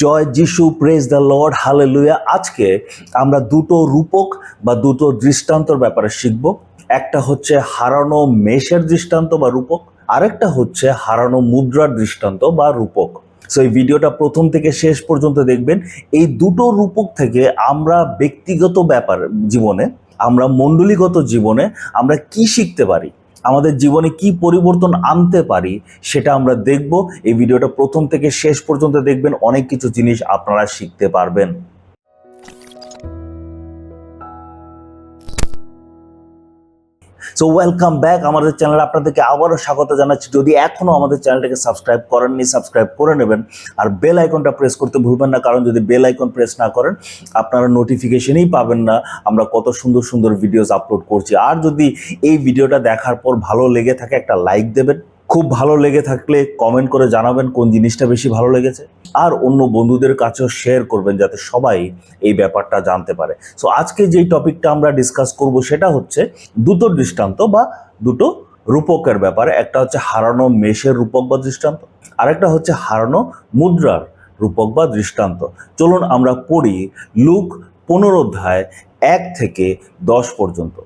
জয় যিশু praise the lord হালে hallelujah আজকে আমরা দুটো রূপক বা দুটো দৃষ্টান্তর ব্যাপারে শিখব। একটা হচ্ছে হারানো মেষের দৃষ্টান্ত বা রূপক, আরেকটা হচ্ছে হারানো মুদ্রার দৃষ্টান্ত বা রূপক। সো এই ভিডিওটা প্রথম থেকে শেষ পর্যন্ত দেখবেন। এই দুটো রূপক থেকে আমরা ব্যক্তিগত ব্যাপার জীবনে, আমরা মণ্ডলীগত জীবনে আমরা কি শিখতে পারি? আমাদের জীবনে কি পরিবর্তন আনতে পারি সেটা আমরা দেখব। এই ভিডিওটা প্রথম থেকে শেষ পর্যন্ত দেখবেন। অনেক কিছু জিনিস আপনারা শিখতে পারবেন। সো ওয়েলকাম ব্যাক আমাদের চ্যানেলে আপনাদেরকে আবারও স্বাগত জানাচ্ছি। যদি এখনও আমাদের চ্যানেলটাকে সাবস্ক্রাইব করেননি সাবস্ক্রাইব করে নেবেন। আর বেল আইকনটা প্রেস করতে ভুলবেন না, কারণ যদি বেল আইকন প্রেস না করেন, আপনারা নোটিফিকেশনই পাবেন না। আমরা কত সুন্দর সুন্দর ভিডিওস আপলোড করছি। আর যদি এই ভিডিওটা দেখার পর ভালো লেগে থাকে, একটা লাইক দেবেন। খুব ভালো লেগে থাকলে কমেন্ট করে জানাবেন কোন জিনিসটা বেশি ভালো লেগেছে। আর অন্য বন্ধুদের কাছেও শেয়ার করবেন যাতে সবাই এই ব্যাপারটা জানতে পারে। সো আজকে যেই টপিকটা আমরা ডিসকাস করব সেটা হচ্ছে দুটো দৃষ্টান্ত বা দুটো রূপকের ব্যাপারে। একটা হচ্ছে হারানো মেষের রূপক বা দৃষ্টান্ত, আরেকটা হচ্ছে হারানো মুদ্রার রূপক বা দৃষ্টান্ত। চলুন আমরা পড়ি লুক পনেরো অধ্যায় এক থেকে দশ পর্যন্ত।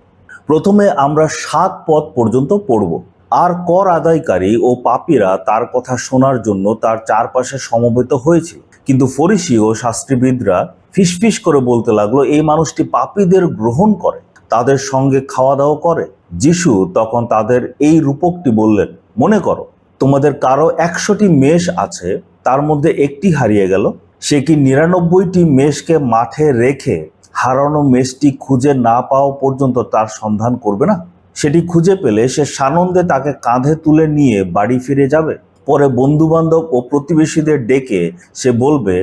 প্রথমে আমরা সাত পদ পর্যন্ত পড়ব। আর কর আদায়কারী ও পাপীরা তার কথা শোনার জন্য তার চারপাশে সমবেত হয়েছিল কিন্তু ফরিসি ও শাস্ত্রীবিদরা ফিসফিস করে বলতে লাগল, এই মানুষটি পাপীদের গ্রহণ করে, তাদের সঙ্গে খাওয়া দাওয়া করে। যিশু তখন তাদের এই রূপকটি বললেন, মনে করো, তোমাদের কারও একশোটি মেষ আছে, তার মধ্যে একটি হারিয়ে গেল। সে কি নিরানব্বইটি মেষকে মাঠে রেখে হারানো মেষটি খুঁজে না পাওয়া পর্যন্ত তার সন্ধান করবে না? সেটি খুঁজে পেলে সে সানন্দে তাকে কাঁধে তুলে নিয়ে বাড়ি ফিরে যাবে। পরে বন্ধু বান্ধব ও প্রতিবেশীদের ডেকে সে বলবে,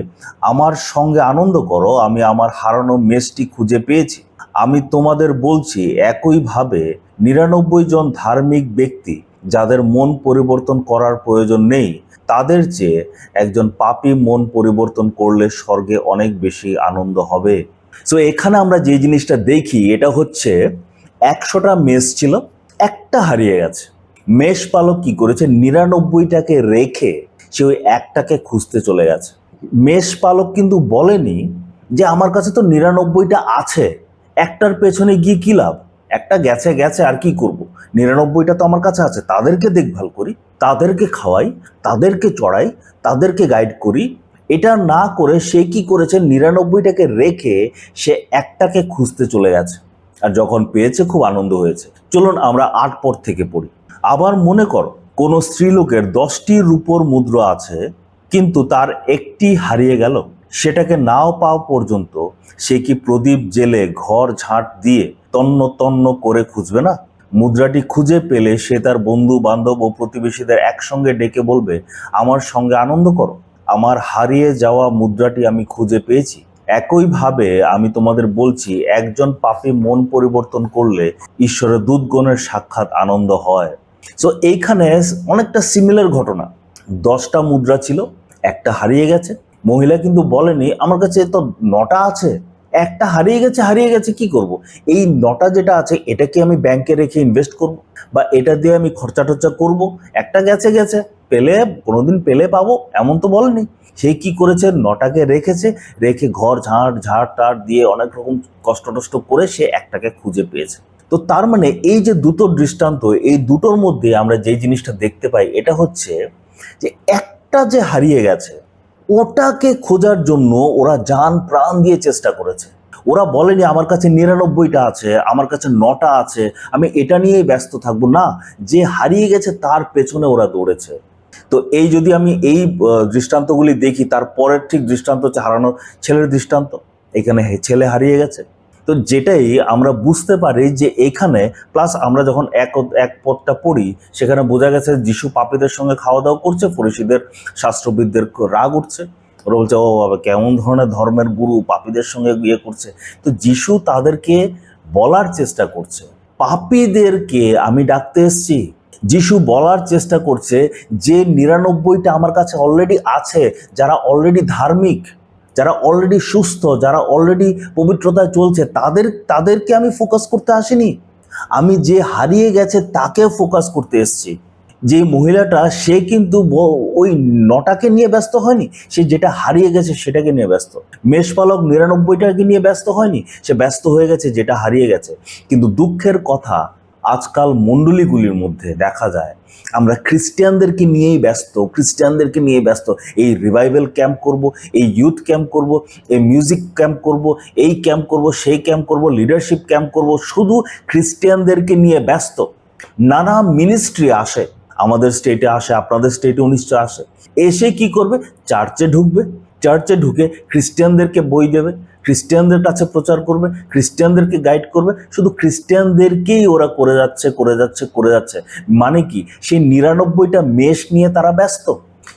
আমার সঙ্গে আনন্দ করো, আমি আমার হারানো মেষটি খুঁজে পেয়েছি। আমি তোমাদের বলছি, একইভাবে নিরানব্বই জন ধার্মিক ব্যক্তি যাদের মন পরিবর্তন করার প্রয়োজন নেই, তাদের চেয়ে একজন পাপী মন পরিবর্তন করলে স্বর্গে অনেক বেশি আনন্দ হবে। সো এখানে আমরা যে জিনিসটা দেখি, এটা হচ্ছে একশোটা মেষ ছিল, একটা হারিয়ে গেছে। মেষ পালক কি করেছে? নিরানব্বইটাকে রেখে সে ওই একটাকে খুঁজতে চলে গেছে। মেষ পালক কিন্তু বলেনি যে আমার কাছে তো নিরানব্বইটা আছে, একটার পেছনে গিয়ে কি লাভ? একটা গেছে গেছে, আর কি করব? নিরানব্বইটা তো আমার কাছে আছে, তাদেরকে দেখভাল করি, তাদেরকে খাওয়াই, তাদেরকে চড়াই, তাদেরকে গাইড করি। এটা না করে সে কি করেছে? নিরানব্বইটাকে রেখে সে একটাকে খুঁজতে চলে গেছে। আর যখন পেয়েছে খুব আনন্দ হয়েছে। চলুন আমরা আট পর থেকে পড়ি। আবার মনে করো, কোনো স্ত্রীলোকের দশটি রূপোর মুদ্রা আছে, কিন্তু তার একটি হারিয়ে গেল। সেটাকে নাও পাওয়া পর্যন্ত সে কি প্রদীপ জেলে ঘর ঝাঁট দিয়ে তন্ন তন্ন করে খুঁজবে না? মুদ্রাটি খুঁজে পেলে সে তার বন্ধু বান্ধব ও প্রতিবেশীদের একসঙ্গে ডেকে বলবে, আমার সঙ্গে আনন্দ করো। আমার হারিয়ে যাওয়া মুদ্রাটি আমি খুঁজে পেয়েছি। একইভাবে আমি তোমাদের বলছি, একজন পাপী মন পরিবর্তন করলে ঈশ্বরের দুধগণের সাক্ষাৎ আনন্দ হয়। সো এইখানে অনেকটা সিমিলার ঘটনা। দশটা মুদ্রা ছিল, একটা হারিয়ে গেছে। মহিলা কিন্তু বলেনি, আমার কাছে তো নটা আছে। একটা হারিয়ে গেছে হারিয়ে গেছে, কি করব। এই নটা যেটা আছে, এটাকে আমি ব্যাংকে রেখে ইনভেস্ট করব বা এটা দিয়ে আমি খরচা টরচা করব? একটা গেছে গেছে। পেলে, কোনোদিন পেলে পাবো, এমন তো বলেনি। সে কি করেছে? নটাকে রেখেছে, রেখে ঘর ঝাড় ঝাড় টাড় দিয়ে অনেক রকম কষ্ট টষ্ট করে সে একটাকে খুঁজে পেয়েছে। তো তার মানে এই যে দুটো দৃষ্টান্ত, এই দুটোর মধ্যে আমরা যে জিনিসটা দেখতে পাই, এটা হচ্ছে যে একটা যে হারিয়ে গেছে, ওটাকে খোঁজার জন্য ওরা যান প্রাণ দিয়ে চেষ্টা করেছে। ওরা বলেনি, আমার কাছে নিরানব্বইটা আছে, আমার কাছে নটা আছে, আমি এটা নিয়েই ব্যস্ত থাকব। না, যে হারিয়ে গেছে তার পেছনে ওরা দৌড়েছে। তো এই যদি আমি এই দৃষ্টান্তগুলি দেখি তার পরের ঠিক দৃষ্টান্ত হচ্ছে হারানো ছেলের দৃষ্টান্ত। এখানে ছেলে হারিয়ে গেছে। তো যেটাই আমরা বুঝতে পারি যে এখানে প্লাস আমরা যখন এক এক পদটা পড়ি, সেখানে বোঝা গেছে যিশু পাপীদের সঙ্গে খাওয়া দাওয়া করছে, ফরিসিদের শাস্ত্রবিদদের রাগ উঠছে। ওরা বলছে, ও বাবা, কেমন ধরনের ধর্মের গুরু পাপীদের সঙ্গে ইয়ে করছে? তো যিশু তাদেরকে বলার চেষ্টা করছে, পাপীদেরকে আমি ডাকতে এসেছি যিশু বলার চেষ্টা করছে যে নিরানব্বইটা আমার কাছে অলরেডি আছে, যারা অলরেডি ধার্মিক, যারা অলরেডি সুস্থ, যারা অলরেডি পবিত্রতায় চলছে, তাদের, তাদেরকে আমি ফোকাস করতে আসিনি। আমি যে হারিয়ে গেছে তাকে ফোকাস করতে এসেছি। যে মহিলাটা, সে কিন্তু ওই নটাকে নিয়ে ব্যস্ত হয়নি, সে যেটা হারিয়ে গেছে সেটাকে নিয়ে ব্যস্ত। মেষপালক নিরানব্বইটাকে নিয়ে ব্যস্ত হয়নি, সে ব্যস্ত হয়ে গেছে যেটা হারিয়ে গেছে। কিন্তু দুঃখের কথা আজকাল মণ্ডলীগুলির মধ্যে দেখা যায়, আমরা খ্রিস্টানদেরকে নিয়েই ব্যস্ত, খ্রিস্টানদেরকে নিয়ে ব্যস্ত। এই রিভাইভেল ক্যাম্প করব, এই ইউথ ক্যাম্প করব, এই মিউজিক ক্যাম্প করব, এই ক্যাম্প করব, সেই ক্যাম্প করব লিডারশিপ ক্যাম্প করব, শুধু খ্রিস্টানদেরকে নিয়ে ব্যস্ত। নানা মিনিস্ট্রি আসে, আমাদের স্টেটে আসে, আপনাদের স্টেটে নিশ্চয় আসে। এসে কি করবে? চার্চে ঢুকবে চার্চে ঢুকে খ্রিস্টানদেরকে বই দেবে। খ্রিস্টানদের কাছে প্রচার করবে, খ্রিস্টানদেরকে গাইড করবে, শুধু খ্রিস্টানদেরকেই ওরা করে যাচ্ছে করে যাচ্ছে করে যাচ্ছে। মানে কি? সেই নিরানব্বইটা মেষ নিয়ে তারা ব্যস্ত,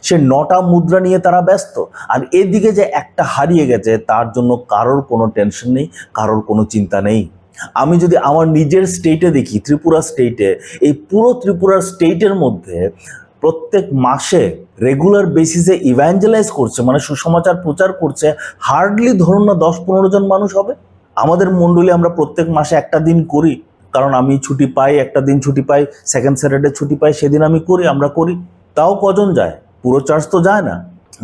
সে নটা মুদ্রা নিয়ে তারা ব্যস্ত। আর এদিকে যে একটা হারিয়ে গেছে, তার জন্য কারোর কোনো টেনশন নেই, কারোর কোনো চিন্তা নেই। আমি যদি আমার নিজের স্টেটে দেখি, ত্রিপুরা স্টেটে এই পুরো ত্রিপুরা স্টেটের মধ্যে প্রত্যেক মাসে রেগুলার বেসিসে ইভ্যাঞ্জেলাইজ করছে মানে সুসমাচার প্রচার করছে হার্ডলি ধরুন না দশ পনেরো জন মানুষ হবে। আমাদের মণ্ডলী আমরা প্রত্যেক মাসে একটা দিন করি, কারণ আমি ছুটি পাই, একটা দিন ছুটি পাই সেকেন্ড স্যাটারডে ছুটি পাই, সেদিন আমি করি, আমরা করি। তাও কজন যায়? পুরো চার্জ তো যায় না।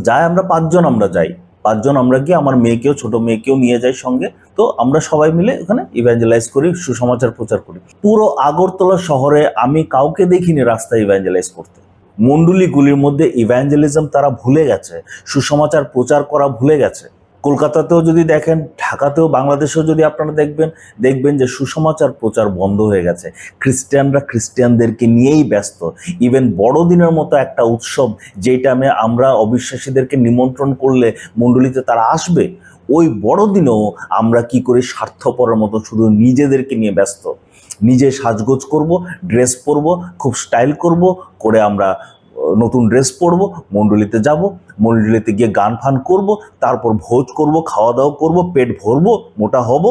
যায় আমরা পাঁচজন আমরা যাই। পাঁচজন আমরা গিয়ে আমার মেয়েকেও, ছোট মেয়েকেও নিয়ে যাই সঙ্গে। তো আমরা সবাই মিলে ওখানে ইভ্যাঞ্জেলাইজ করি, সুসমাচার প্রচার করি। পুরো আগরতলা শহরে আমি কাউকে দেখিনি রাস্তায় ইভ্যাঞ্জেলাইজ করতে। মণ্ডলীগুলির মধ্যে ইভ্যাঞ্জেলিজম তারা ভুলে গেছে, সুসমাচার প্রচার করা ভুলে গেছে। কলকাতাতেও যদি দেখেন, ঢাকাতেও, বাংলাদেশেও যদি আপনারা দেখবেন দেখবেন যে সুসমাচার প্রচার বন্ধ হয়ে গেছে। খ্রিস্টানরা খ্রিস্টানদেরকে নিয়েই ব্যস্ত। ইভেন বড়দিনের মতো একটা উৎসব, যেই টাইমে আমরা অবিশ্বাসীদেরকে নিমন্ত্রণ করলে মণ্ডলীতে তারা আসবে, ওই বড়দিনেও আমরা কি করে, স্বার্থপরের মতো শুধু নিজেদেরকে নিয়ে ব্যস্ত। নিজে সাজগোজ করব ড্রেস পরব, খুব স্টাইল করব, করে আমরা নতুন ড্রেস পরবো মণ্ডলীতে যাব মণ্ডলীতে গিয়ে গান ফান করব, তারপর ভোজ করব খাওয়া দাওয়া করব, পেট ভরবো, মোটা হব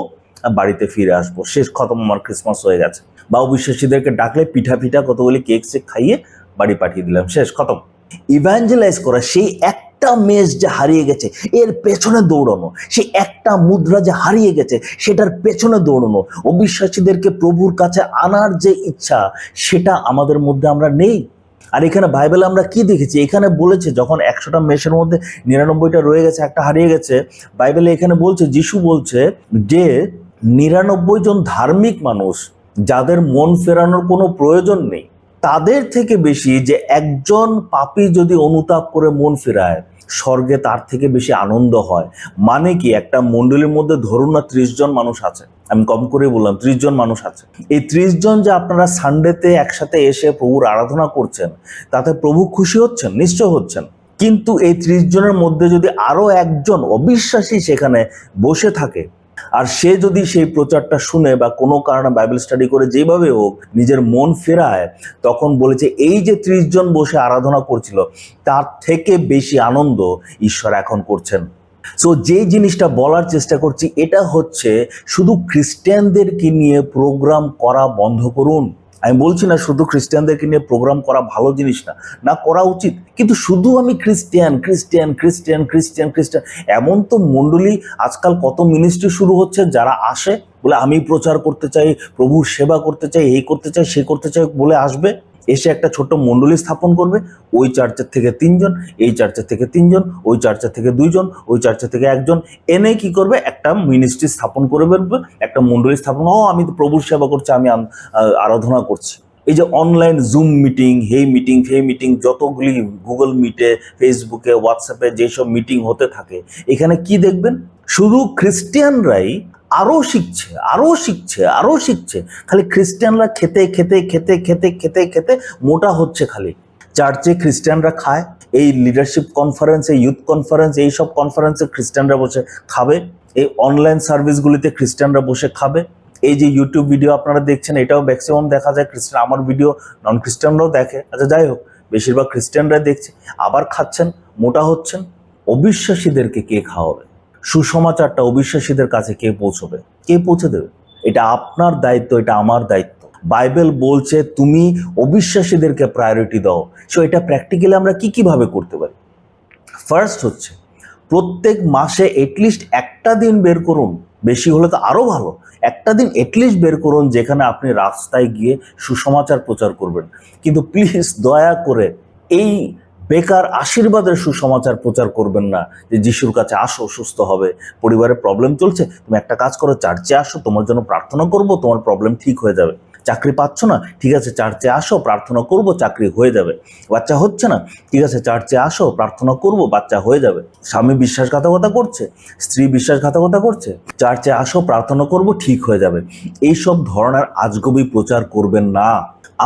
বাড়িতে ফিরে আসব। শেষ খতম আমার ক্রিসমাস হয়ে গেছে। বা বিশ্বাসীদেরকে ডাকলে পিঠা পিঠা কতগুলি কেক সেক খাইয়ে বাড়ি পাঠিয়ে দিলাম। শেষ খতম। ইভ্যাঞ্জেলাইজ করা সেই একটা মেজ যে হারিয়ে গেছে, এর পেছনে দৌড়ানো, সে একটা মুদ্রা যে হারিয়ে গেছে, সেটার পেছনে দৌড়ানো, অবিশ্বাসীদেরকে প্রভুর কাছে আনার যে ইচ্ছা, সেটা আমাদের মধ্যে আমরা নেই। আর এখানে বাইবেলে আমরা কি দেখেছি? এখানে বলেছে, যখন একশোটা মেষের মধ্যে নিরানব্বইটা রয়ে গেছে, একটা হারিয়ে গেছে, বাইবেলে এখানে বলছে, যিশু বলছে যে, নিরানব্বই জন ধার্মিক মানুষ, যাদের মন ফেরানোর কোনো প্রয়োজন নেই। তাদের থেকে বেশি যে একজন পাপী যদি অনুতাপ করে মন ফেরায়, স্বর্গে তার থেকে বেশি আনন্দ হয়। মানে কি? একটা মণ্ডলীর মধ্যে ধরুন না ত্রিশ জন মানুষ আছে। আমি কম করে বললাম, ত্রিশ জন মানুষ আছে। এই ত্রিশ জন যে আপনারা সানডেতে একসাথে এসে প্রভুর আরাধনা করছেন, তাতে প্রভু খুশি হচ্ছেন, নিশ্চয় হচ্ছেন। কিন্তু এই ত্রিশ জনের মধ্যে যদি আরও একজন অবিশ্বাসী সেখানে বসে থাকে আর সে যদি সেই প্রচারটা শুনে বা কোনো কারণে বাইবেল স্টাডি করে যেভাবে হোক নিজের মন ফেরায়, তখন বলেছে, এই যে ত্রিশ জন বসে আরাধনা করছিল, তার থেকে বেশি আনন্দ ঈশ্বর এখন করছেন। সো যে জিনিসটা বলার চেষ্টা করছি, এটা হচ্ছে শুধু খ্রিস্টানদেরকে নিয়ে প্রোগ্রাম করা বন্ধ করুন। আমি বলছি না শুধু খ্রিস্টানদেরকে নিয়ে প্রোগ্রাম করা ভালো জিনিস না না করা উচিত। কিন্তু শুধু আমি খ্রিস্টিয়ান খ্রিস্টিয়ান খ্রিস্টিয়ান খ্রিস্টিয়ান খ্রিস্টান, এমন তো মণ্ডলী আজকাল কত মিনিস্ট্রি শুরু হচ্ছে যারা আসে বলে আমি প্রচার করতে চাই, প্রভুর সেবা করতে চাই, এই করতে চাই, সে করতে চাই বলে আসবে? এসে একটা ছোট্ট মণ্ডলী স্থাপন করবে, ওই চার্চের থেকে তিনজন, এই চার্চের থেকে তিনজন, ওই চার্চের থেকে দুইজন, ওই চার্চের থেকে একজন, এনে কি করবে? একটা মিনিস্ট্রি স্থাপন করে বেরবে একটা মণ্ডলী স্থাপন। ও, আমি তো প্রভুর সেবা করছি, আমি আরাধনা করছি। এই যে online zoom meeting hey meeting ফে মিটিং যতগুলি গুগল মিটে ফেসবুকে হোয়াটসঅ্যাপে যেসব মিটিং হতে থাকে, এখানে কি দেখবেন? শুধু খ্রিস্টিয়ানরাই আরও শিখছে আরও শিখছে আরও শিখছে। খালি খ্রিস্টানরা খেতে খেতে খেতে খেতে খেতে খেতে মোটা হচ্ছে খালি। চার্চে খ্রিস্টানরা খায়, এই লিডারশিপ কনফারেন্স এই ইউথ কনফারেন্স এই সব কনফারেন্সে খ্রিস্টানরা বসে খাবে, এই অনলাইন সার্ভিসগুলিতে খ্রিস্টানরা বসে খাবে। এই যে ইউটিউব ভিডিও আপনারা দেখছেন, এটাও ম্যাক্সিমাম দেখা যায় খ্রিস্টান, আমার ভিডিও নন খ্রিস্টানরাও দেখে। আচ্ছা যাই হোক, বেশিরভাগ খ্রিস্টানরা দেখছে, আবার খাচ্ছেন, মোটা হচ্ছেন। অবিশ্বাসীদেরকে কে খাওয়াবে? সুসমাচারটা অবিশ্বাসীদের কাছে কে পৌঁছবে? কে পৌঁছে দেবে? এটা আপনার দায়িত্ব, এটা আমার দায়িত্ব। বাইবেল বলছে, তুমি অবিশ্বাসীদেরকে প্রায়োরিটি দাও। সো এটা প্র্যাকটিক্যালি আমরা কি, কীভাবে করতে পারি? ফার্স্ট হচ্ছে, প্রত্যেক মাসে এটলিস্ট একটা দিন বের করুন। বেশি হলে তো আরও ভালো। একটা দিন এটলিস্ট বের করুন যেখানে আপনি রাস্তায় গিয়ে সুসমাচার প্রচার করবেন। কিন্তু প্লিজ দয়া করে এই বেকার আশীর্বাদের সুসমাচার প্রচার করবেন না যে যিশুর কাছে আসো, সুস্থ হবে। পরিবারে প্রবলেম চলছে, তুমি একটা কাজ করো চার্চে আসো, তোমার জন্য প্রার্থনা করব, তোমার প্রবলেম ঠিক হয়ে যাবে। চাকরি পাচ্ছ না, ঠিক আছে, চার্চে আসো, প্রার্থনা করব, চাকরি হয়ে যাবে। বাচ্চা হচ্ছে না, ঠিক আছে, চার্চে আসো, প্রার্থনা করব, বাচ্চা হয়ে যাবে। স্বামী বিশ্বাসঘাতকতা করছে, স্ত্রী বিশ্বাসঘাতকতা করছে, চার্চে আসো, প্রার্থনা করব, ঠিক হয়ে যাবে। এইসব ধরনের আজগবি প্রচার করবেন না।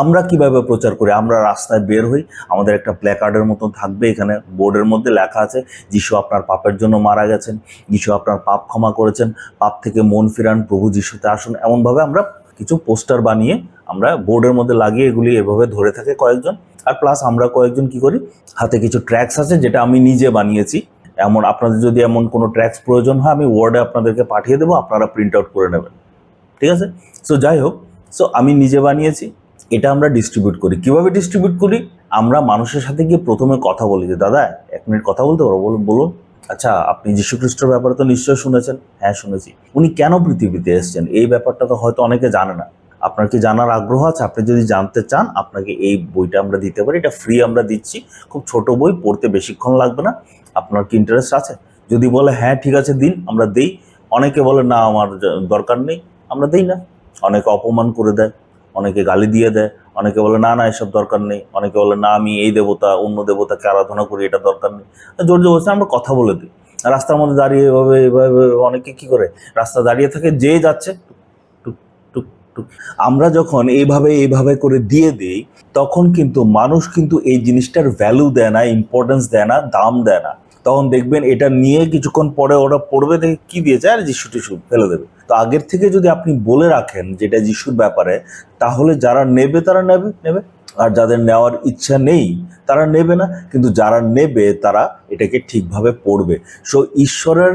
আমরা কীভাবে প্রচার করি? আমরা রাস্তায় বের হই, আমাদের একটা প্ল্যাকার্ডের মতন থাকবে, এখানে বোর্ডের মধ্যে লেখা আছে, যিশু আপনার পাপের জন্য মারা গেছেন, যিশু আপনার পাপ ক্ষমা করেছেন, পাপ থেকে মন ফিরান, প্রভু যিশুতে আসুন। এমনভাবে আমরা কিছু পোস্টার বানিয়ে আমরা বোর্ডের মধ্যে লাগিয়ে এগুলি এভাবে ধরে থাকে কয়েকজন। আর প্লাস আমরা কয়েকজন কি করি? হাতে কিছু ট্র্যাক্স আছে যেটা আমি নিজে বানিয়েছি। এমন আপনাদের যদি এমন কোনো ট্র্যাক্স প্রয়োজন হয়, আমি ওয়ার্ডে আপনাদেরকে পাঠিয়ে দেবো, আপনারা প্রিন্ট আউট করে নেবেন। ঠিক আছে? সো যাই হোক সো আমি নিজে বানিয়েছি, এটা আমরা ডিস্ট্রিবিউট করি। কীভাবে ডিস্ট্রিবিউট করি? আমরা মানুষের সাথে গিয়ে প্রথমে কথা বলি যে, দাদা, এক মিনিট কথা বলতে বলুন বলুন। আচ্ছা আপনি যীশু খ্রিস্টের ব্যাপারে তো নিশ্চয়ই শুনেছেন? হ্যাঁ শুনেছি। উনি কেন পৃথিবীতে এসেছেন? এই ব্যাপারটা তো হয়তো অনেকে জানে না। আপনার কি জানার আগ্রহ আছে? আপনি যদি জানতে চান, আপনাকে এই বইটা আমরা দিতে পারি। এটা ফ্রি আমরা দিচ্ছি। খুব ছোট বই, পড়তে বেশিক্ষণ লাগবে না। আপনার কি ইন্টারেস্ট আছে? যদি বলে হ্যাঁ ঠিক আছে, দিন। আমরা দেই। অনেকে বলে, না, আমার দরকার নেই। আমরা দেই না। অনেকে অপমান করে দেয়। অনেকে গালি দিয়ে দেয়। অনেকে বলে, না না, এসব দরকার নেই। অনেকে বলে, না, আমি এই দেবতা, অন্য দেবতাকে আরাধনা করি, এটা দরকার নেই। জোর জবরদস্তি আমরা কথা বলে দিই। রাস্তার মধ্যে দাঁড়িয়ে এভাবে এভাবে অনেকে কি করে? রাস্তা দাঁড়িয়ে থাকে, যে যাচ্ছে, টুক টুক টুক। আমরা যখন এইভাবে এইভাবে করে দিয়ে দিই, তখন কিন্তু মানুষ কিন্তু এই জিনিসটার ভ্যালু দেয় না ইম্পর্টেন্স দেয় না, দাম দেয় না। তখন দেখবেন এটা নিয়ে কিছুক্ষণ পরে ওরা পড়বে, দেখে কি দিয়েছে? আর যিশু টিশু ফেলে দেবে। তো আগের থেকে যদি আপনি বলে রাখেন যেটা যিশুর ব্যাপারে, তাহলে যারা নেবে তারা নেবে নেবে। আর যাদের নেওয়ার ইচ্ছা নেই, তারা নেবে না। কিন্তু যারা নেবে, তারা এটাকে ঠিকভাবে পড়বে। সো ঈশ্বরের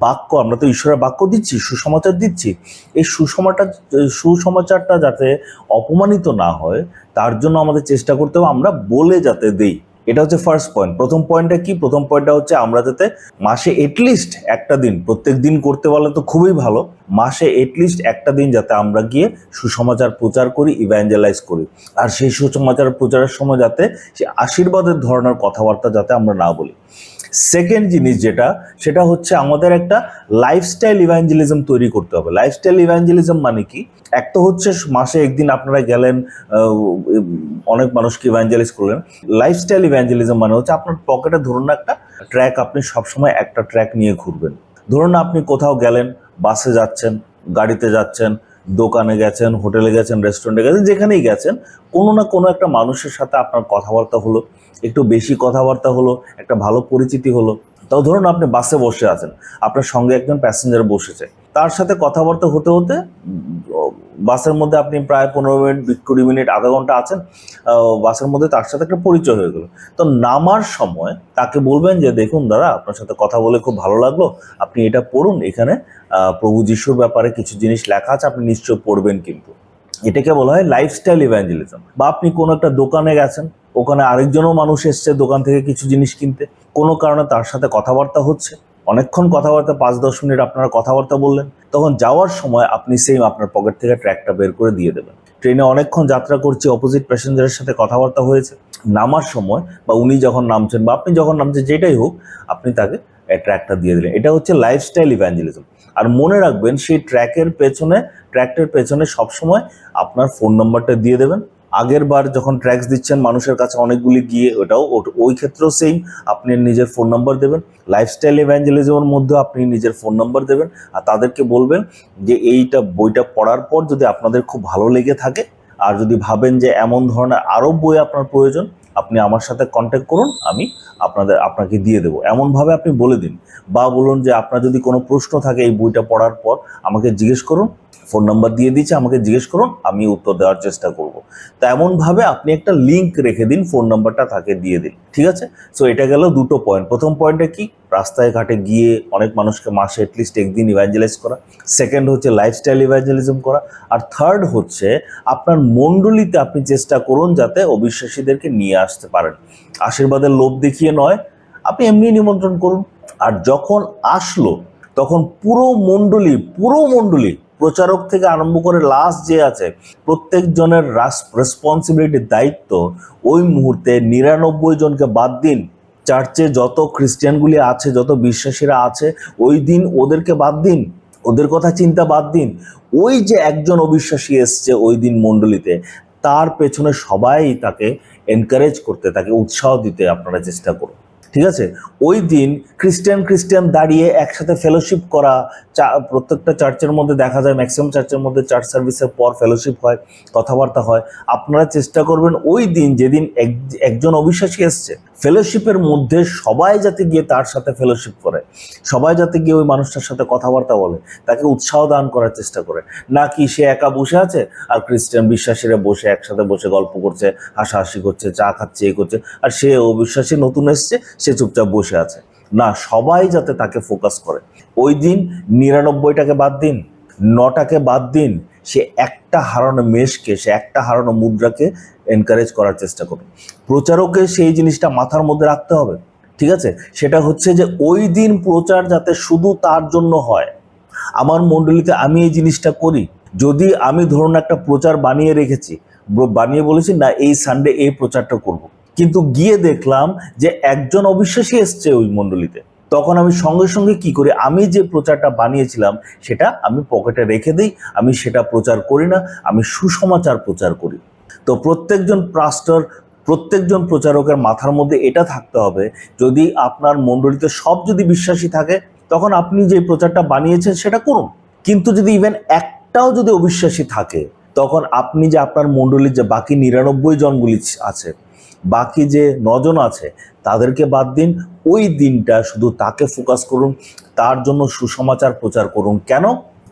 বাক্য, আমরা তো ঈশ্বরের বাক্য দিচ্ছি, সুসমাচার দিচ্ছি। এই সুসমাচার সুসমাচারটা যাতে অপমানিত না হয়, তার জন্য আমাদের চেষ্টা করতে হবে, আমরা বলে যাতে দেই। এটা হচ্ছে ফার্স্ট পয়েন্ট প্রথম পয়েন্টটা কি? প্রথম পয়েন্টটা হচ্ছে আমরা যাতে মাসে এটলিস্ট একটা দিন, প্রত্যেক দিন করতে পারলে তো খুবই ভালো, মাসে এটলিস্ট একটা দিন যাতে আমরা গিয়ে সুসমাচার প্রচার করি ইভ্যাঞ্জেলাইজ করি। আর সেই সুসমাচার প্রচারের সময় যাতে সে আশীর্বাদের ধরনের কথাবার্তা যাতে আমরা না বলি। সেকেন্ড জিনিস যেটা, সেটা হচ্ছে আমাদের একটা লাইফস্টাইল ইভ্যাঞ্জেলিজম তৈরি করতে হবে। লাইফস্টাইল ইভ্যাঞ্জেলিজম মানে কি? এক তো হচ্ছে মাসে একদিন আপনারা গেলেন অনেক মানুষকে ইভ্যাঞ্জেলিজ করলেন। লাইফস্টাইল ইভ্যাঞ্জেলিজম মানে হচ্ছে আপনার পকেটে ধরুন একটা ট্র্যাক আপনি সবসময় একটা ট্র্যাক নিয়ে ঘুরবেন। ধরুন আপনি কোথাও গেলেন বাসে যাচ্ছেন, গাড়িতে যাচ্ছেন, দোকানে গেছেন হোটেলে গেছেন রেস্টুরেন্টে গেছেন, যেখানেই গেছেন, কোনো না কোনো একটা মানুষের সাথে আপনার কথাবার্তা হলো, একটু বেশি কথাবার্তা হলো, একটা ভালো পরিচিতি হলো। তাও ধরুন আপনি বাসে বসে আছেন, আপনার সঙ্গে একজন প্যাসেঞ্জার বসেছে। তার সাথে কথাবার্তা হতে হতে, বাসের মধ্যে আপনি প্রায় পনেরো মিনিট কুড়ি মিনিট, আধা ঘণ্টা আছেন বাসের মধ্যে তার সাথে একটা পরিচয় হয়ে গেল। তো নামার সময় তাকে বলবেন যে, দেখুন দাদা, আপনার সাথে কথা বলে খুব ভালো লাগল। আপনি এটা পড়ুন এখানে। প্রভু যিশুর ব্যাপারে কিছু জিনিস লেখা আছে, আপনি নিশ্চয় পড়বেন কিন্তু। এটাকে বলা হয় লাইফস্টাইল ইভ্যাঞ্জেলিজম বা আপনি কোনো একটা দোকানে গেছেন, ওখানে আরেকজনও মানুষ এসছে দোকান থেকে কিছু জিনিস কিনতে। কোনো কারণে তার সাথে কথাবার্তা হচ্ছে। অনেকক্ষণ কথাবার্তা, পাঁচ, দশ মিনিট আপনারা কথাবার্তা বললেন, তখন যাওয়ার সময় আপনি সেম আপনার পকেট থেকে ট্র্যাকটা বের করে দিয়ে দেবেন। ট্রেনে অনেকক্ষণ যাত্রা করছি অপোজিট প্যাসেঞ্জারের সাথে কথাবার্তা হয়েছে। নামার সময় বা উনি যখন নামছেন বা আপনি যখন নামছেন, যেটাই হোক, আপনি তাকে ট্র্যাকটা দিয়ে দিলেন। এটা হচ্ছে লাইফস্টাইল ইভ্যাঞ্জেলিজম আর মনে রাখবেন, সেই ট্র্যাকের পেছনে ট্র্যাকটার পেছনে সবসময় আপনার ফোন নাম্বারটা দিয়ে দেবেন। আগের বার যখন ট্র্যাক্স দিচ্ছেন মানুষের কাছে অনেকগুলি গিয়ে ওটাও ওট- ওই ক্ষেত্রেও সেম আপনি নিজের ফোন নাম্বার দেবেন। লাইফস্টাইল ইভ্যাঞ্জেলিজমের মধ্যে আপনি নিজের ফোন নাম্বার দেবেন। আর তাদেরকে বলবেন যে, এইটা বইটা পড়ার পর যদি আপনাদের খুব ভালো লেগে থাকে, আর যদি ভাবেন যে এমন ধরনের আরও বই আপনার প্রয়োজন, আপনি আমার সাথে কন্ট্যাক্ট করুন, আমি আপনাদের, আপনাকে দিয়ে দেবো। এমনভাবে আপনি বলে দিন। বা বলুন যে, আপনার যদি কোনো প্রশ্ন থাকে এই বইটা পড়ার পর, আমাকে জিজ্ঞেস করুন ফোন নাম্বার দিয়ে দিচ্ছে আমাকে জিজ্ঞেস করুন, আমি উত্তর দেওয়ার চেষ্টা করব। তো এমনভাবে আপনি একটা লিংক রেখে দিন ফোন নাম্বারটা তাকে দিয়ে দিন, ঠিক আছে? সো এটা গেল দুটো পয়েন্ট প্রথম পয়েন্টটা কি? রাস্তায় ঘাটে গিয়ে অনেক মানুষকে মাসে অ্যাটলিস্ট একদিন ইভ্যাঞ্জেলাইজ করা। সেকেন্ড হচ্ছে লাইফস্টাইল ইভ্যাঞ্জেলিজম করা। আর থার্ড হচ্ছে, আপনার মণ্ডলীতে আপনি চেষ্টা করুন যাতে অবিশ্বাসীদেরকে নিয়ে আসতে পারেন। আশীর্বাদের লোভ দেখিয়ে নয়, আপনি এমনি নিমন্ত্রণ করুন। আর যখন আসলো, তখন পুরো মণ্ডলী পুরো মণ্ডলী প্রচারক থেকে আরম্ভ করে লাস্ট যে আছে, প্রত্যেকজনের রেসপন্সিবিলিটির দায়িত্ব, ওই মুহূর্তে নিরানব্বই জনকে বাদ দিন। চার্চে যত খ্রিস্টানগুলি আছে, যত বিশ্বাসীরা আছে, ওই দিন ওদেরকে বাদ দিন। ওদের কথা চিন্তা বাদ দিন। ওই যে একজন অবিশ্বাসী এসছে ওই দিন মণ্ডলীতে, তার পেছনে সবাই তাকে এনকারেজ করতে, তাকে উৎসাহ দিতে আপনারা চেষ্টা করুন। ঠিক আছে? ওই দিন খ্রিস্টান খ্রিস্টান দাঁড়িয়ে একসাথে ফেলোশিপ করা প্রত্যেকটা চার্চের মধ্যে দেখা যায় ম্যাক্সিমাম চার্চের মধ্যে চার্চ সার্ভিসের পর ফেলোশিপ হয়, কথাবার্তা হয়। আপনারা চেষ্টা করবেন ওই দিন যেদিন এক- একজন অবিশ্বাসী এসছে ফেলোশিপের মধ্যে সবাই যাতে গিয়ে তার সাথে ফেলোশিপ করে, সবাই যাতে গিয়ে ওই মানুষটার সাথে কথাবার্তা বলে, তাকে উৎসাহ দান করার চেষ্টা করে। না কি সে একা বসে আছে আর খ্রিস্টান বিশ্বাসীরা বসে একসাথে বসে গল্প করছে, হাসাহাসি করছে, চা খাচ্ছে, এ করছে, আর সে অবিশ্বাসী নতুন এসছে, সে চুপচাপ বসে আছে। না, সবাই যাতে তাকে ফোকাস করে। ওই দিন নিরানব্বইটাকে বাদ দিন, নটাকে বাদ দিন সে একটা হারানো মেষকে, সে একটা হারানো মুদ্রাকে এনকারেজ করার চেষ্টা করুন প্রচারকে সেই জিনিসটা মাথার মধ্যে রাখতে হবে, ঠিক আছে? সেটা হচ্ছে যে ওই দিন প্রচার যাতে শুধু তার জন্য হয়। আমার মণ্ডলীতে আমি এই জিনিসটা করি। যদি আমি ধরুন একটা প্রচার বানিয়ে রেখেছি বানিয়ে বলেছি, না, এই সানডে এই প্রচারটা করব। কিন্তু গিয়ে দেখলাম যে একজন অবিশ্বাসী এসছে ওই মণ্ডলীতে। তখন আমি সঙ্গে সঙ্গে কি করি? আমি যে প্রচারটা বানিয়েছিলাম, সেটা আমি পকেটে রেখে দিই, আমি সেটা প্রচার করি না, আমি সুসমাচার প্রচার করি। তো প্রত্যেকজন পাস্টর প্রত্যেকজন প্রচারকের মাথার মধ্যে এটা থাকতে হবে, যদি আপনার মণ্ডলীতে সব যদি বিশ্বাসী থাকে, তখন আপনি যে প্রচারটা বানিয়েছেন সেটা করুন। কিন্তু যদি ইভেন একটাও যদি অবিশ্বাসী থাকে, তখন আপনি যে আপনার মণ্ডলীর যে বাকি নিরানব্বই জনগুলি আছে বাকি যে নজন আছে, তাদেরকে বাদ দিন। ওই দিনটা শুধু তাকে ফোকাস করুন, তার জন্য সুসমাচার প্রচার করুন। কেন?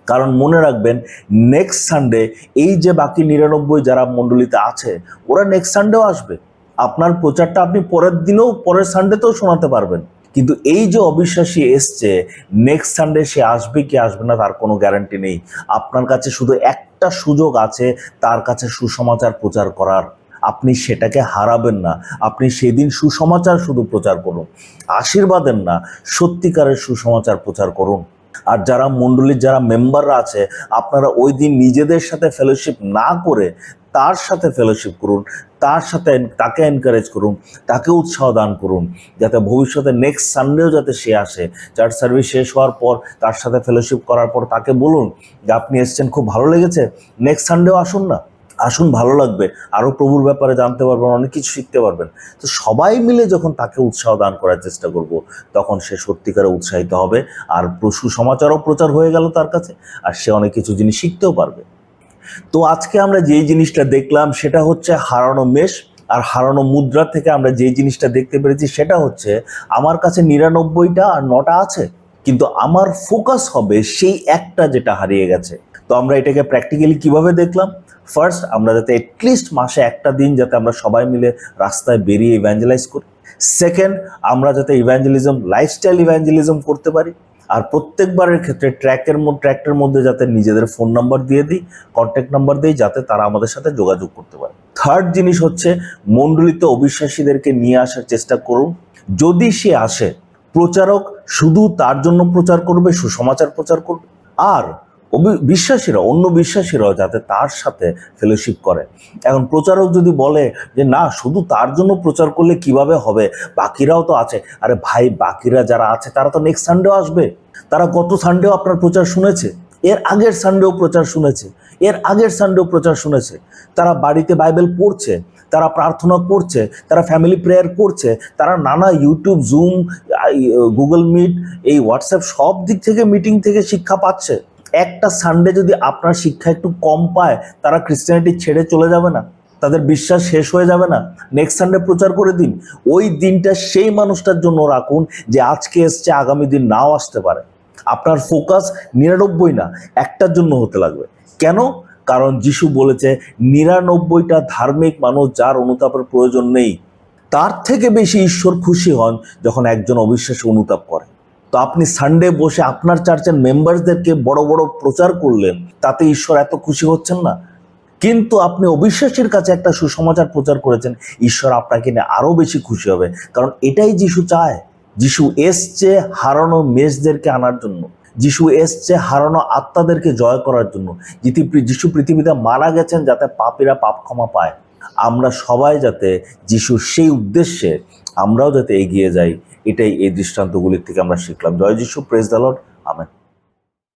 কারণ মনে রাখবেন নেক্সট সানডে এই যে বাকি নিরানব্বই যারা মণ্ডলীতে আছে, ওরা নেক্সট সানডেও আসবে। আপনার প্রচারটা আপনি পরের দিনেও, পরের সানডেতেও শোনাতে পারবেন। কিন্তু এই যে অবিশ্বাসী এসছে নেক্সট সানডে সে আসবে কি আসবে না, তার কোনো গ্যারান্টি নেই। আপনার কাছে শুধু একটা সুযোগ আছে, তার কাছে সুসমাচার প্রচার করার। আপনি সেটাকে হারাবেন না। আপনি সেদিন সুসমাচার শুধু প্রচার করুন। আশীর্বাদের না, সত্যিকারের সুসমাচার প্রচার করুন। আর যারা মণ্ডলীর যারা মেম্বাররা আছে, আপনারা ওই দিন নিজেদের সাথে ফেলোশিপ না করে তার সাথে ফেলোশিপ করুন, তার সাথে তাকে এনকারেজ করুন, তাকে উৎসাহ দান করুন, যাতে ভবিষ্যতে নেক্সট সানডেও যাতে সে আসে। চার্চ সার্ভিস শেষ হওয়ার পর, তার সাথে ফেলোশিপ করার পর তাকে বলুন যে, আপনি এসছেন, খুব ভালো লেগেছে। নেক্সট সানডেও আসুন না। আসুন, ভালো লাগবে। আরও প্রভুর ব্যাপারে জানতে পারবেন, অনেক কিছু শিখতে পারবেন। তো সবাই মিলে যখন তাকে উৎসাহ দান করার চেষ্টা করব, তখন সে সত্যিকারে উৎসাহিত হবে। আর সুসমাচারও প্রচার হয়ে গেল তার কাছে, আর সে অনেক কিছু জিনিস শিখতেও পারবে। তো আজকে আমরা যেই জিনিসটা দেখলাম, সেটা হচ্ছে হারানো মেষ, আর হারানো মুদ্রা থেকে আমরা যেই জিনিসটা দেখতে পেরেছি, সেটা হচ্ছে আমার কাছে নিরানব্বইটা আর নটা আছে, কিন্তু আমার ফোকাস হবে সেই একটা যেটা হারিয়ে গেছে। তো আমরা এটাকে প্র্যাকটিক্যালি কীভাবে দেখলাম? ফার্স্ট আমরা যাতে এটলিস্ট মাসে একটা দিন যাতে আমরা সবাই মিলে রাস্তায় বেরিয়ে ইভ্যাঞ্জেলাইজ করি। সেকেন্ড আমরা যাতে ইভ্যাঞ্জেলিজম লাইফস্টাইল ইভ্যাঞ্জেলিজম করতে পারি। আর প্রত্যেকবারের ক্ষেত্রে ট্র্যাকের ট্র্যাকটার মধ্যে যাতে নিজেদের ফোন নাম্বার দিয়ে দিই কন্ট্যাক্ট নাম্বার দিই, যাতে তারা আমাদের সাথে যোগাযোগ করতে পারে। থার্ড জিনিস হচ্ছে, মণ্ডলিত অবিশ্বাসীদেরকে নিয়ে আসার চেষ্টা করুন। যদি সে আসে, প্রচারক শুধু তার জন্য প্রচার করবে, সুসমাচার প্রচার করবে। আর বিশ্বাসীরা, অন্য বিশ্বাসীরাও যাতে তার সাথে ফেলোশিপ করে। এখন প্রচারক যদি বলে যে, না, শুধু তার জন্য প্রচার করলে কীভাবে হবে? বাকিরাও তো আছে। আরে ভাই, বাকিরা যারা আছে, তারা তো নেক্সট সানডেও আসবে। তারা গত সানডেও আপনার প্রচার শুনেছে। এর আগের সানডেও প্রচার শুনেছে। এর আগের সানডেও প্রচার শুনেছে। তারা বাড়িতে বাইবেল পড়ছে, তারা প্রার্থনা করছে, তারা ফ্যামিলি প্রেয়ার করছে, তারা নানা ইউটিউব জুম গুগল মিট এই হোয়াটসঅ্যাপ সব দিক থেকে মিটিং থেকে শিক্ষা পাচ্ছে। একটা সানডে যদি আপনার শিক্ষা একটু কম পায়, তারা ক্রিশ্চিয়ানিটি ছেড়ে চলে যাবে না, তাদের বিশ্বাস শেষ হয়ে যাবে না নেক্সট সানডে প্রচার করে দিন। ওই দিনটা সেই মানুষটার জন্য রাখুন যে আজকে এসছে, আগামী দিন নাও আসতে পারে। আপনার ফোকাস নিরানব্বই না, একটার জন্য হতে লাগবে। কেন? কারণ যিশু বলেছে, নিরানব্বইটা ধার্মিক মানুষ যার অনুতাপের প্রয়োজন নেই, তার থেকে বেশি ঈশ্বর খুশি হন যখন একজন অবিশ্বাসী অনুতাপ করে। তো আপনি সানডে বসে আপনার চার্চের মেম্বারসদেরকে বড় বড় প্রচার করলেন, তাতে ঈশ্বর এত খুশি হচ্ছেন না? কিন্তু আপনি অবিশ্বাসীর কাছে একটা সুসমাচার প্রচার করেছেন, ঈশ্বর আপনাকে নিয়ে আরও বেশি খুশি হবে। কারণ এটাই যিশু চায়। যিশু এসছে হারানো মেষদেরকে আনার জন্য। যিশু এসছে হারানো আত্মাদেরকে জয় করার জন্য। যিশু পৃথিবীতে মারা গেছেন যাতে পাপীরা পাপ ক্ষমা পায়। আমরা সবাই যাতে যিশু সেই উদ্দেশ্যে আমরাও যাতে এগিয়ে যাই। এটাই এই দৃষ্টান্তগুলির থেকে আমরা শিখলাম। জয় যিশু প্রেস দালন আমেন